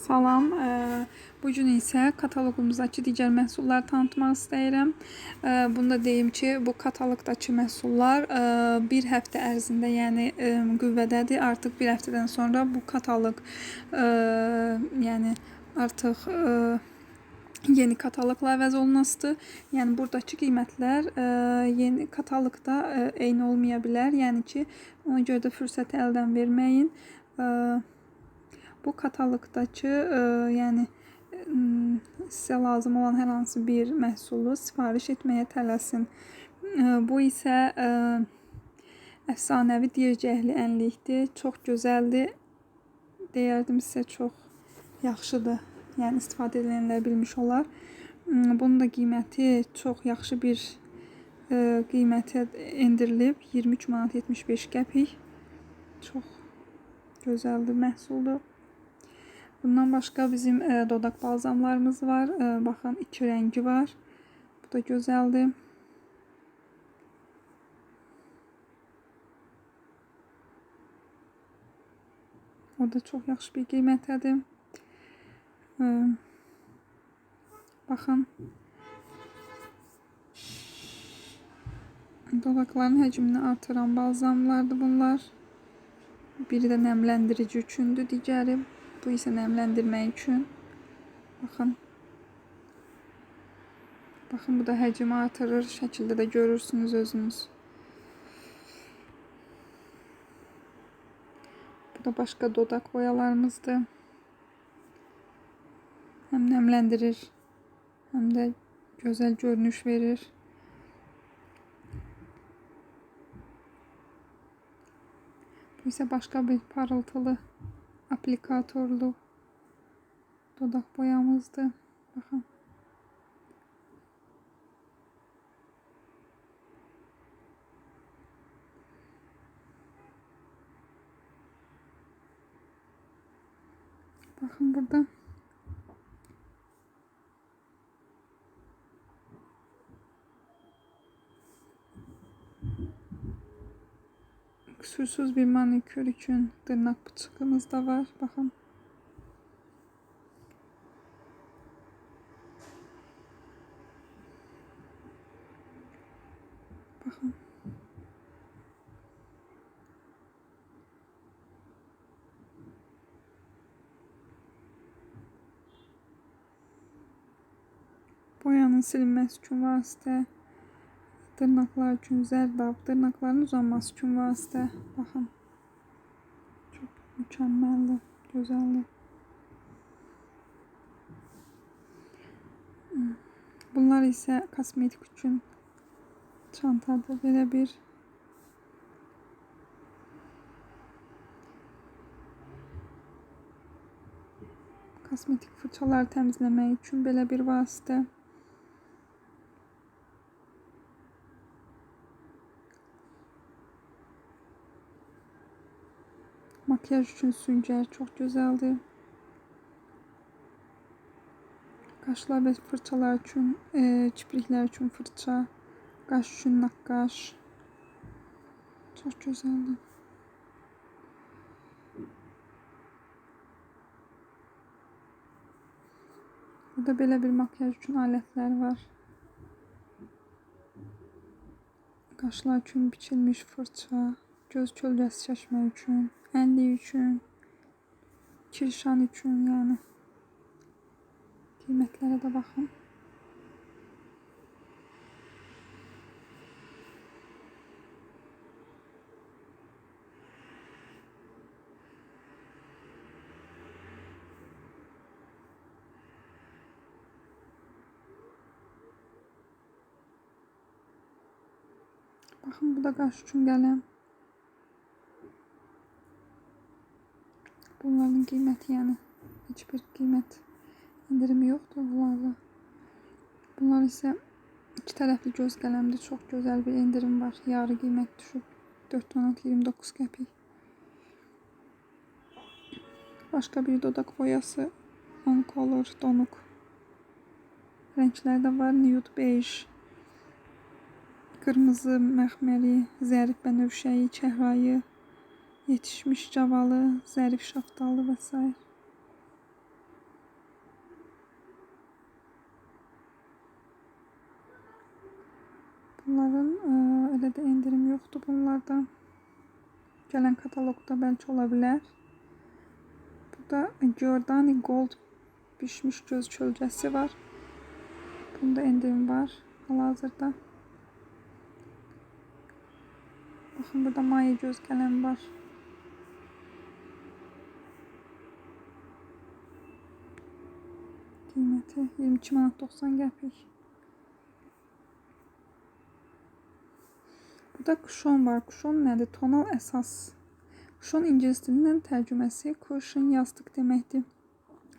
Salam, ə, bu gün isə kataloqumuzdakı digər məhsulları tanıtmaq istəyirəm. Ə, Bunu da deyim ki, bu kataloqdakı məhsullar ə, bir həftə ərzində, yəni qüvvədədir. Artıq bir həftədən sonra bu kataloq yəni artıq yeni kataloqla əvəz olunasıdır. Yəni buradakı qiymətlər ə, yeni kataloqda ə, eyni olmaya bilər. Yəni ki, ona görə də fürsəti əldən verməyin. Ə, bu kataloqdakı ə, yəni ə, sizə lazım olan hər hansı bir məhsulu sifariş etməyə tələsin. Ə, bu isə ə, əfsanəvi diyəcəkli ənlikdir. Çox gözəldir. Deyərdim sizə çox yaxşıdır. Yəni istifadə edənlər bilmiş olar. Bunun da qiyməti çox yaxşı bir qiymətə endirilib. 23 manat 75 qəpik. Çox gözəldir məhsuldur. Bundan başqa bizim ə, dodaq balzamlarımız var. Ə, baxın iki rəngi var. Bu da gözəldir. O da çox yaxşı bir qiymətədir. Ə, baxın. Dodaqların həcmini artıran balzamlardır bunlar. Biri də nəmləndirici üçündür, digəri bu isə nəmləndirmək üçün. Baxın. Baxın bu da həcmi artırır, şəkildə də görürsünüz özünüz. Bu da başqa dodaq boyalarımızdır. Həm nəmləndirir, həm də gözəl görünüş verir. Bu isə başqa bir parıltılı aplikatorlu dodaq boyamızdır. Baxın. Bakın burada. Kusursuz bir manikür için tırnak bıçağımız da var. Bakın. Bakın. Boyanın silinməsi üçün vasitə, dırnaqlar üçün zərdab, dırnaqların uzanması üçün vasitə. Baxın. Çox mükəmməldir, gözəldir. Bunlar isə kosmetik üçün çantadır. Belə bir kosmetik fırçalar təmizləmək üçün belə bir vasitə. Makyaj üçün süngər çox gözəldir. Qaşlar və fırçalar üçün, e, kipriklər üçün fırça, qaş üçün naqqaş. Çox gözəldir. Burada belə bir makyaj üçün alətlər var. Qaşlar üçün biçilmiş fırça, göz kölgəsi çəkmək üçün, ənlik üçün, kirşan üçün, yəni. Qiymətlərə də baxın. Baxın bu da qaş üçün qələm. Bunların qiyməti yəni heç bir qiymət endirimi bunlarda. Bunlar isə iki tərəfli göz qələmdir. Çox gözəl bir endirim var. Yarı qiymət düşüb 4 manat 29 qəpik. Başqa bir dodaq boyası on color donuq. Rəngləri də var. Nude beige, Kırmızı məxməri, zərif bənövşəyi, çəhrayı, Yetişmiş cavalı, zərif şaftalı və. Bunların ə, elə də endirim yoxdur bunlarda. Gələn kataloqda bəlkə ola bilər. Bu da Giordani Gold pişmiş göz çölgəsi var. Bunda endirim var hal-hazırda. Baxın burada maya göz kalem var. Qiyməti 22 manat 90 qəpik. Burada kuşon var. Kuşon nədir? Tonal əsas. Kuşon ingilis dilindən tərcüməsi cushion yastıq deməkdir.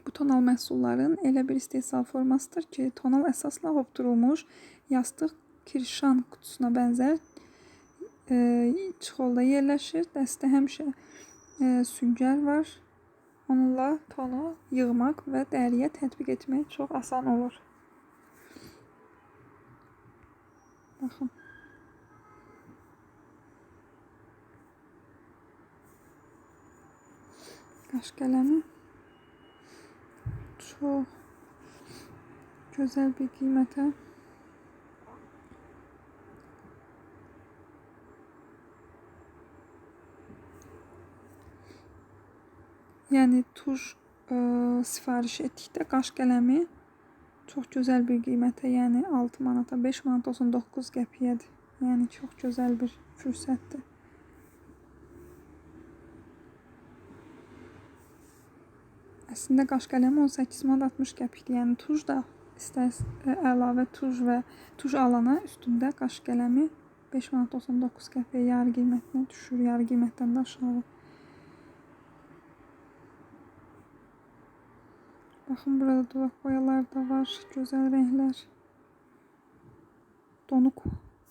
Bu tonal məhsulların elə bir istehsal formasıdır ki, tonal əsasla hopdurulmuş yastıq kirşan qutusuna bənzər e, çixolda yerləşir. Dəstə həmişə e, süngər var. Onunla tonu yığmaq və dəriyə tətbiq etmək çox asan olur. Baxın. Qaş qələmi çox gözəl bir qiymətə Yəni tuş ə, sifariş etdikdə qaş qələmi çox gözəl bir qiymətə, yəni 6 manata, 5 manat olsun 9 qəpiyədir. Yəni çox gözəl bir fürsətdir. Əslində qaş qələmi 18 manat 60 qəpikdir. Yəni tuş da istər ə, əlavə tuş və tuş alana üstündə qaş qələmi 5 manat 99 qəpiyə yarı qiymətinə düşür, yarı qiymətdən də aşağı. Bakın burada dudak boyaları da var. Güzel renkler. Donuk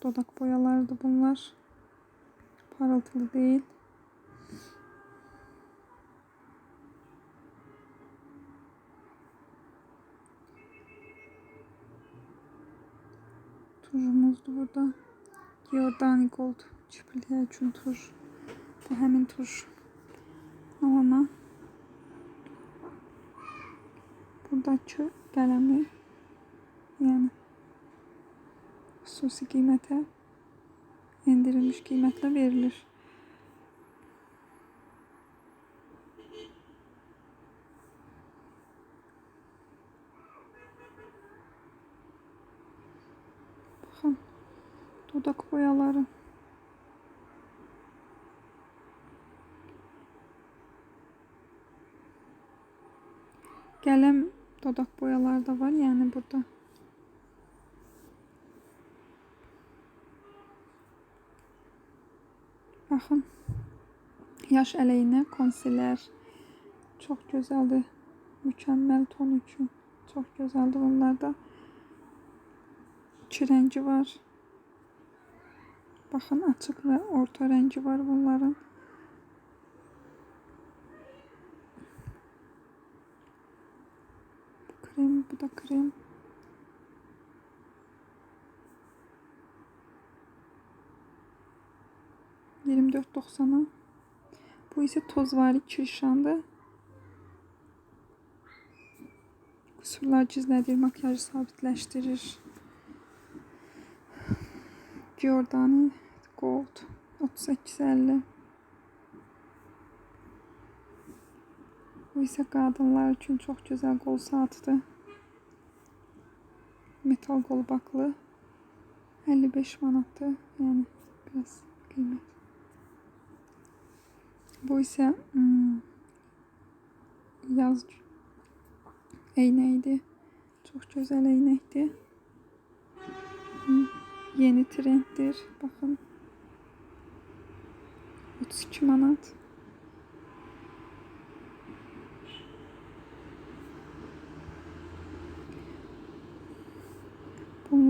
dudak boyaları da bunlar. Parıltılı değil. Tuzumuz da burada. Giordani Gold çiftliğe için tuz. Bu hemin tuz alana. Buradakı qələmi yəni xüsusi qiymətə endirilmiş qiymətlə verilir. Baxın, dodaq boyaları. Qələm dodaq boyaları da var yəni burada. Baxın. Yaş əleyhinə konsiler çox gözəldir. Mükəmməl ton üçün çox gözəldir bunlarda. İki rəngi var. Baxın açıq və orta rəngi var bunların. krem, bu da dört doksana. Bu ise tozvari kirşandı. Kusurlar cizlədir, makyajı sabitləşdirir. Giordani Gold 3850 Bu ise kadınlar için çok güzel kol saatidir. Metal kol baklı. 55 manatı. Yani biraz kıymet. Bu ise hmm, yaz eyneydi. Çok güzel eynekti. Yeni trenddir. Bakın. 32 manat.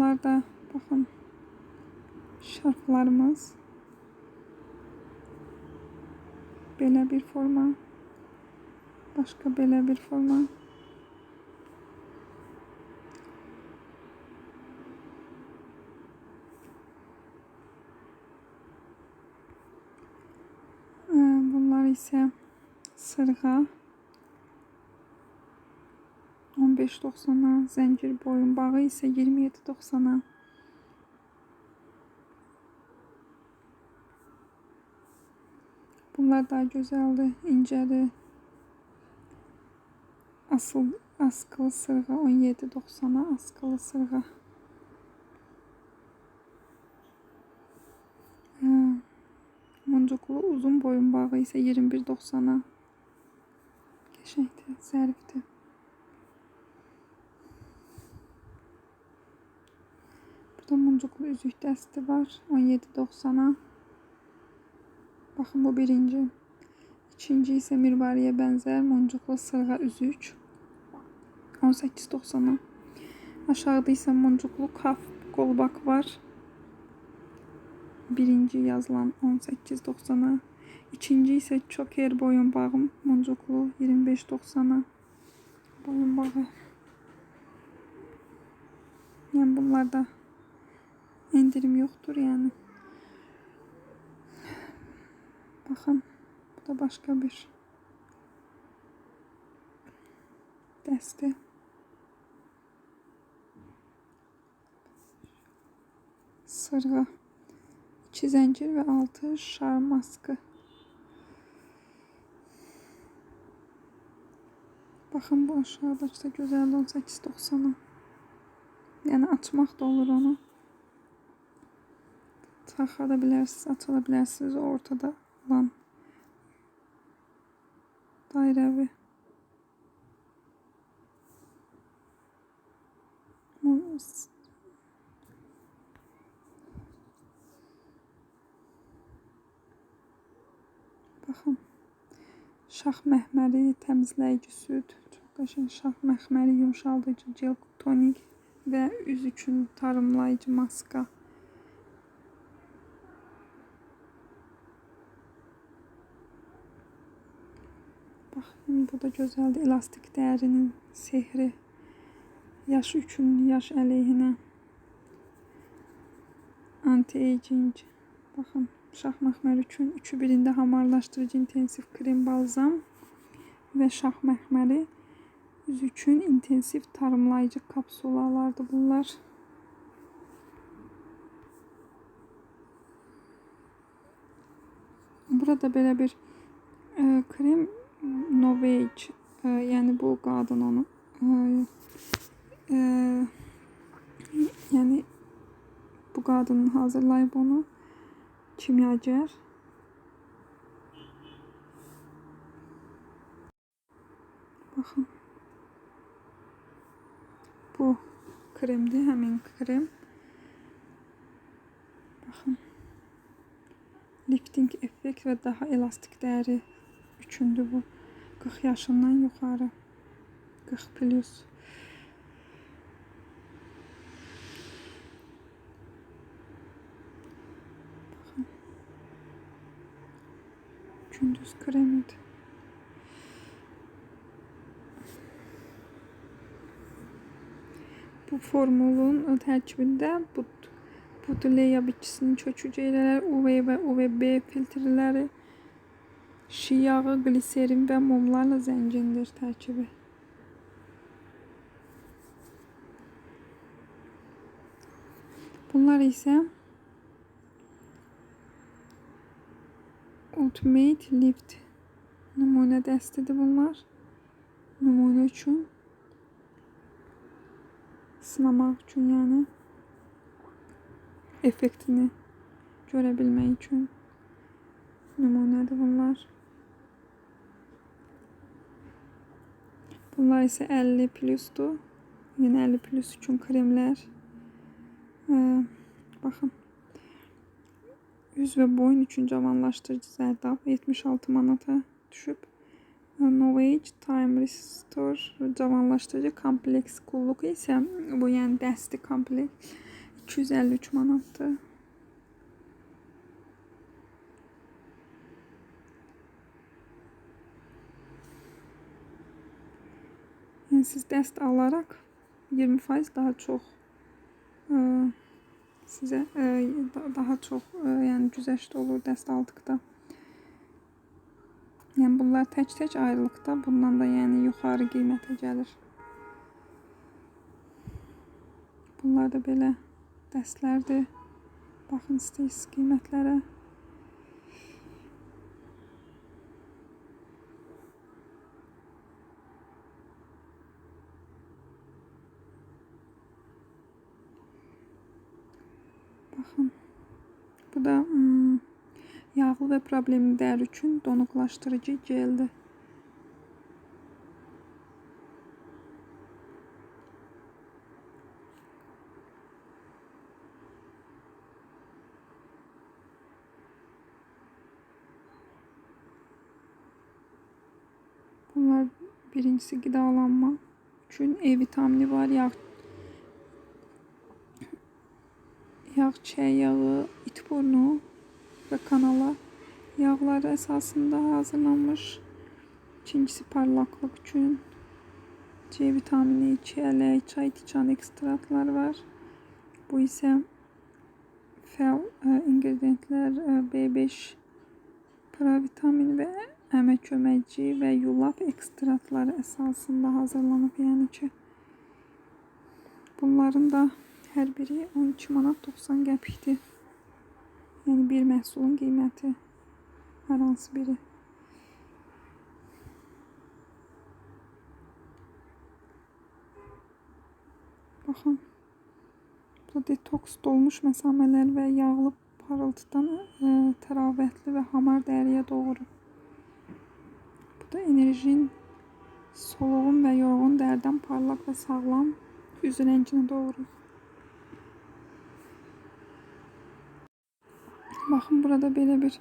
Bunlar da bakın şarflarımız. Belə bir forma. Başka belə bir forma. Bunlar ise sırğa. 15.90'a, zəncir boyun bağı isə 27.90-a. Bunlar daha gözəldir, incədir. Asıl askılı sırğa 17.90-a, askılı sırğa. Muncuqlu uzun boyun bağı isə 21.90-a. Qəşəngdir. Burada moncuklu üzük dəsti var 17.90'a. Bakın bu birinci. İkinci ise mirvariye benzer moncuklu sırğa üzük 18.90'a. Aşağıda ise moncuklu kaf kolbak var. Birinci yazılan 18.90'a. İkinci ise çoker boyun bağım moncuklu 25.90'a. Boyun bağı. Yani bunlarda indirim yoktur yani. Bakın bu da başka bir dəsti. Sırğa. İki zəncir və altı şar maskı. Baxın bu aşağıdakı da gözəl 18.90-a. Yəni açmaq da olur onu. Bilərsiniz o ortada olan dairəvi. Bu Baxın. Şax məxməri təmizləyici süd. Çox qəşəng şax məxməri yumşaldıcı gel tonik və üz üçün tarımlayıcı maska. Bu da gözəldir. Elastik dərinin sehri. Yaş üçün, yaş əleyhinə. Anti-aging. Baxın, məxməri üçün üçü birində hamarlaşdırıcı intensiv krem balzam və məxməri yüz üçün intensiv tarımlayıcı kapsulalardır bunlar. Burada belə bir e, krem Novage e, yəni bu qadın onu e, e, yəni bu qadın hazırlayıb onu kimyager. Baxın. Bu kremdir, həmin krem. Baxın. Lifting effekt və daha elastik dəri üçündür bu. 40 yaşından yuxarı. 40 plus. Baxın. Gündüz kremidir. Bu formulun tərkibində bud, buduleya bitkisinin çökücü elələri, UV və UVB filtrləri, şi yağı, gliserin və mumlarla zəngindir tərkibi. Bunlar isə Ultimate Lift nümunə dəstidir bunlar. Nümunə üçün sınamaq üçün yəni effektini görebilmək üçün nümunədir bunlar. Bunlar ise 50 plus'tu. Yine 50 plus için kremler. Ee, bakın. Yüz ve boyun için cavanlaştırıcı zerdab 76 manata düşüp Novage Time Restore cavanlaştırıcı kompleks kulluk ise bu yani dəsti kompleks 253 manatdır. Yani siz dəst alarak 20% daha çok e, size e, daha çok e, yani güzəşt olur dəst aldıqda. Yəni bunlar tək-tək ayrılıqda, bundan da yəni yuxarı qiymətə gəlir. Bunlar da belə dəstlərdir. Baxın istəyirsiniz qiymətlərə. Baxın. Bu da hmm, yağlı və problemli dəri üçün donuqlaşdırıcı geldir. Bunlar birincisi qidalanma üçün E vitamini var, yağ çiçeği yağı, it burnu ve kanala yağları esasında hazırlanmış. İkincisi parlaklık için C vitamini, çiğele, çay tiçan ekstratlar var. Bu ise fel e, ingredientler e, B5 provitamin ve əmək köməkçi və yulaf ekstratları əsasında hazırlanıb, yəni ki, bunların da hər biri 12 manat 90 qəpikdir. Yəni bir məhsulun qiyməti hər hansı biri. Baxın. Bu detoks dolmuş məsamələr və yağlı parıltıdan e, təravətli və hamar dəriyə doğru. Bu da enerjin soluğun və yorğun dərdən parlaq və sağlam üz rənginə doğru. Baxın burada belə bir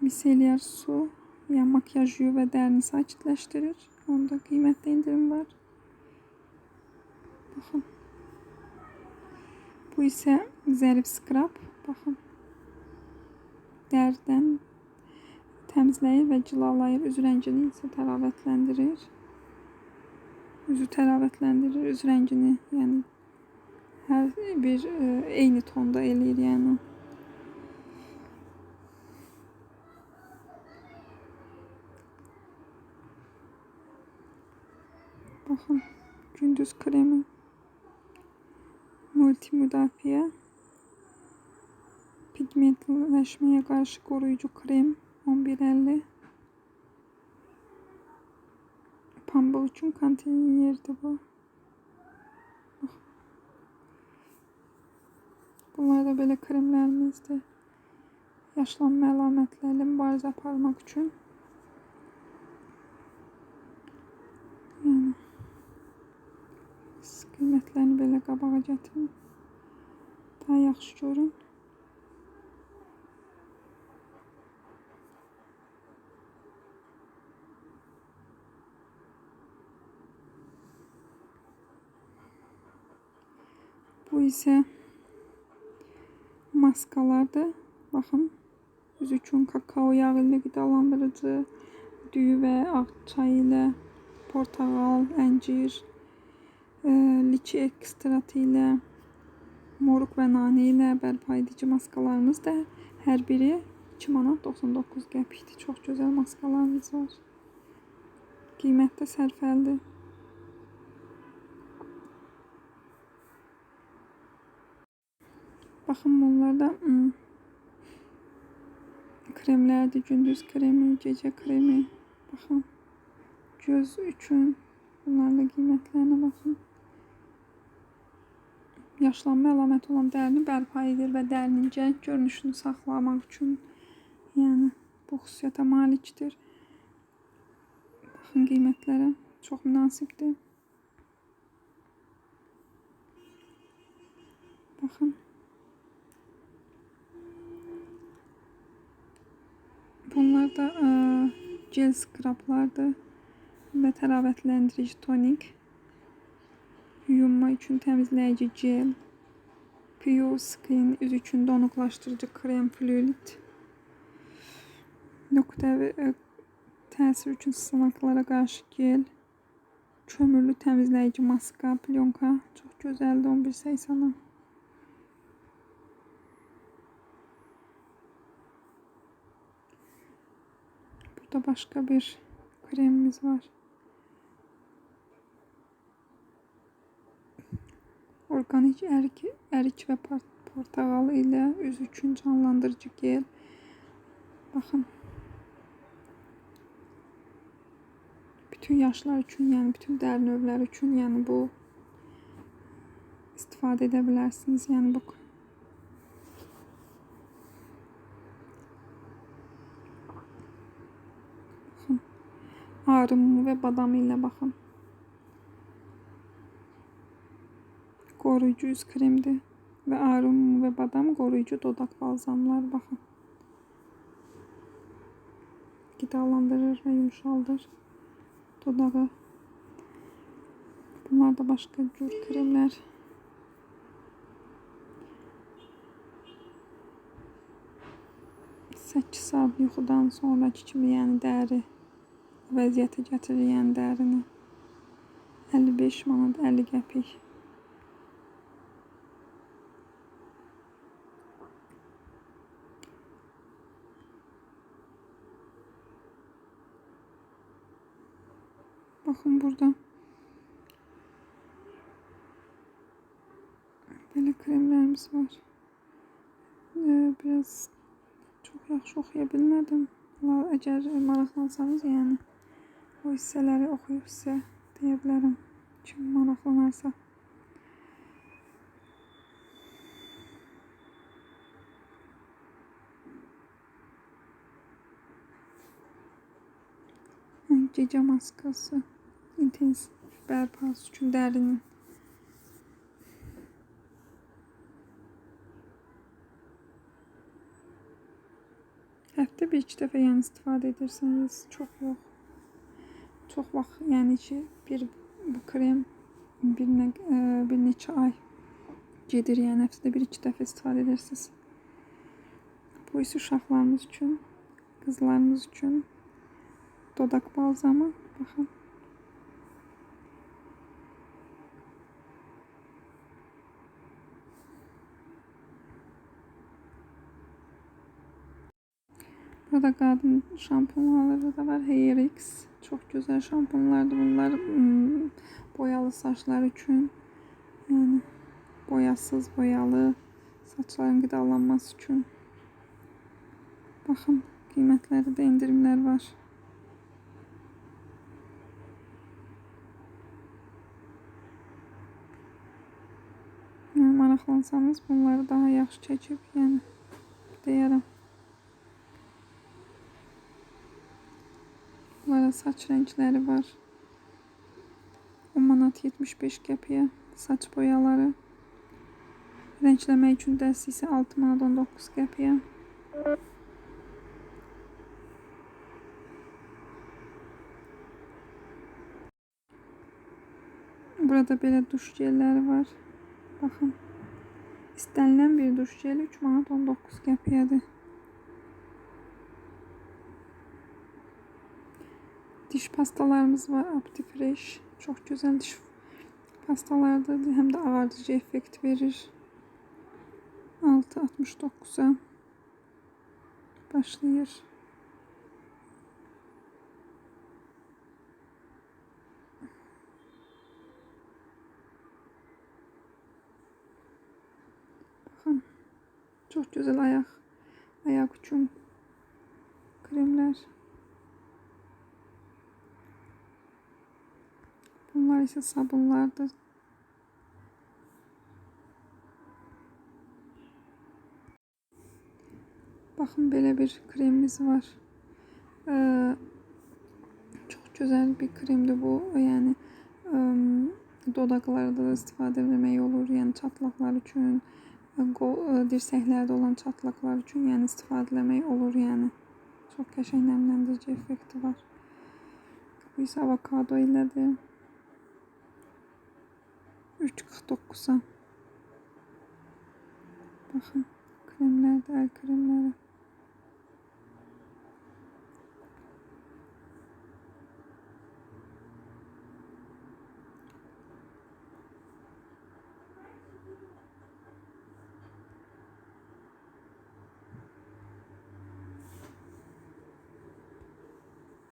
miselyer su, yəni makyaj yuyu və dərini sakitləşdirir. Onda qiymətdə indirim var. Baxın. Bu ise zərif skrab. Baxın. Dərdən təmizləyir və cilalayır. Üz rəngini isə təravətləndirir. Üzü təravətləndirir, üz rəngini, yəni hər bir e, eyni tonda eləyir, yəni. Baxın, gündüz kremi. Multi müdafiə. Pigmentləşməyə qarşı qoruyucu krem 11.50. Pambıq üçün konteynerdir bu. Bax. Bunlar da belə kremlərimizdir. Yaşlanma əlamətləri mübarizə aparmaq üçün. Yəni siz qiymətlərini belə qabağa gətirin. Daha yaxşı görün. Bu ise maskalardır. Baxın. Yüz üçün kakao yağı ilə qidalandırıcı, düyü və ağ çay ilə portağal, əncir, e, liçi ekstratı ilə moruq və nane ilə bərpa edici maskalarımız da hər biri 2 manat 99 qəpikdir. Çox gözəl maskalarımız var. Qiymət də sərfəlidir. Baxın bunlar da hmm, kremlərdir. Gündüz kremi, gecə kremi. Baxın. Göz üçün bunlarla qiymətlərinə baxın. Yaşlanma əlaməti olan dərini bərpa edir və dərinin gənc görünüşünü saxlamaq üçün yəni bu xüsusiyyətə malikdir. Baxın qiymətlərə. Çox münasibdir. Baxın. Bunlar da e, gel skraplardır və təravətləndirici tonik. Yuyunma üçün təmizləyici gel. Pure Skin üz üçün donuqlaşdırıcı krem fluid. Nöqtəvi təsir üçün sınıqlara qarşı gel. Kömürlü təmizləyici maska, plyonka. Çox gözəldir 11.80-a. Burada başka bir kremimiz var. Organik erik, erik ve portakal ile üz üçün canlandırıcı gel. Baxın. Bütün yaşlar üçün, yəni bütün dəri növləri üçün, yəni bu istifadə edə bilərsiniz. Yəni bu Arım və badam ilə baxın. Koruyucu yüz kremdi. Ve ağrı mumu ve badam koruyucu dodak balzamlar bakın. Gıdalandırır ve yumuşaldır dodağı. Bunlar da başka cür kremler. Səkkiz saat yuxudan sonraki kimi, yəni dəri vəziyyətə gətirir, yəni dərini. 55 manat 50 qəpik. Bakın burada. Böyle kremlerimiz var. Ee, biraz çok yaxşı oxuya bilmədim. Əgər maraqlansanız, yəni o hissələri oxuyub sizə deyə bilərəm. Kim maraqlanarsa. Gecə maskası intensiv bərpası üçün dərinin Həftə bir iki dəfə yəni istifadə edirsəniz çox yox. Çox vaxt yəni ki bir bu krem bir, nə, ə, bir neçə ay gedir. Yəni həftədə bir iki dəfə istifadə edirsiniz. Bu isə uşaqlarımız üçün, qızlarımız üçün dodak balzamı. Baxın. Burada kadın şampuanları da var. HairX. Çok güzel şampuanlardı bunlar. Hmm, Boyalı saçlar için. Yani boyasız boyalı saçların gıdalanması için. Bakın kıymetleri de indirimler var. Yani maraqlansanız bunları daha yaxşı çəkib, yəni deyərəm. Bunlara saç renkleri var. 10 manat 75 qəpiyə saç boyaları. Renkləmək üçün dəsti isə 6 manat 19 qəpiyə. Burada belə duş gelləri var. Baxın. İstənilən bir duş jeli 3 manat 19 qəpiyyədir. Diş pastalarımız var. Optifresh. Çok güzel diş pastalardır. Hem de ağartıcı efekt verir. 6.69'a başlayır. Bakın. Çok güzel ayak. Ayak için kremler. Bunlar ise sabunlardır. Bakın böyle bir kremimiz var. Ee, çok güzel bir kremdi bu. Yani ım, dodaklarda da istifadə etmək olur. Yəni çatlaqlar üçün, dirsəklərdə olan çatlaqlar üçün yəni istifadə etmək olur. Yəni çox qəşəng nəmləndirici effekti var. Bu isə avokado ilədir. 3.49'a. Bakın kremler de el kremleri.